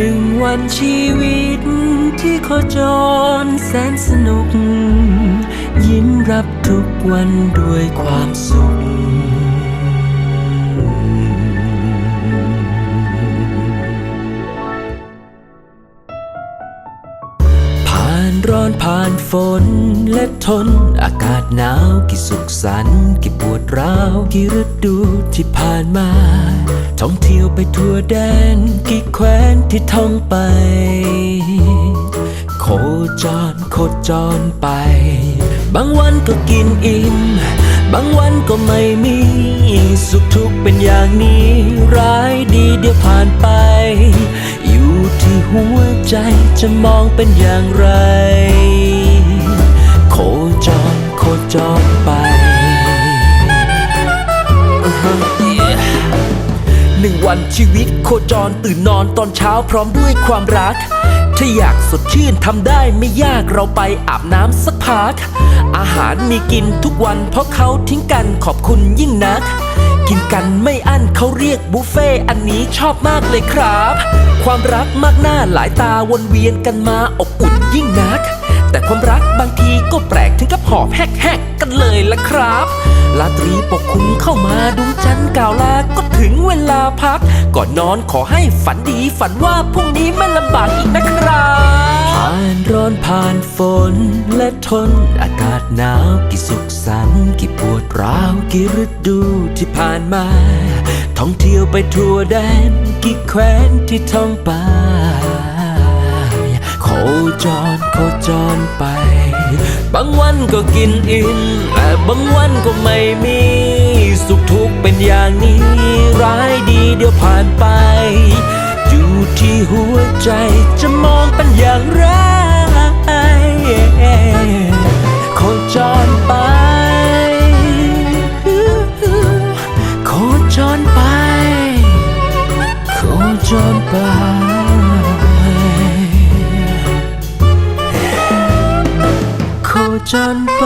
หนึ่งวันชีวิตที่โคจรแสนสนุก ยิ้มรับทุกวันด้วยความสุข ผ่านร้อนผ่านฝนและทนอากาศหนาวกี่สุขสันต์กี่ปวดร้าวกี่ฤดูที่ผ่านมา ท่องเที่ยวไปทั่วแดนกี่แคว้ ที่ท่องไป โคจรโคจรไป บางวันก็กินอิ่ม บางวันก็ไม่มี สุขทุกข์เป็นอย่างนี้ ร้ายดีเดี๋ยวผ่านไป อยู่ที่หัวใจจะมองเป็นอย่างไร โคจรโคจรไป หนึ่งวันชีวิตโคจรตื่นนอนตอนเช้าพร้อมด้วยความรัก ถ้าอยากสดชื่นทำได้ไม่ยากเราไปอาบน้ำสักพัก อาหารมีกินทุกวันเพราะเขาทิ้งกันขอบคุณยิ่งนัก กินกันไม่อั้นเขาเรียกบุฟเฟ่อันนี้ชอบมากเลยครับ ความรักมากหน้าหลายตาวนเวียนกันมาอบอุ่นยิ่งนัก แต่ความรักบางทีก็แปลกถึงกับหอบแฮกๆกันเลยละครับลาตรีปกคุมเข้ามาดวงจันทร์กล่าวลาก ถึงเวลาพัก ก่อนนอนขอให้ฝันดีฝันว่าพรุ่งนี้ไม่ลำบากอีกนะครับผ่านร้อนผ่านฝนและทนอากาศหนาวกี่สุขสันต์กี่ปวดร้าวกี่ฤดูที่ผ่านมา ท่องเที่ยวไปทั่วแดนกี่แคว้นที่ท่องไปโคจรโคจรไป บางวันก็กินอิ่มแต่บางวันก็ไม่มี สุขทุกข์เป็นอย่างนี้ ร้ายดีเดี๋ยวผ่านไป อยู่ที่หัวใจจะมองเป็นอย่างไรโคจรไปโคจรไปโคจรไปโคจรไป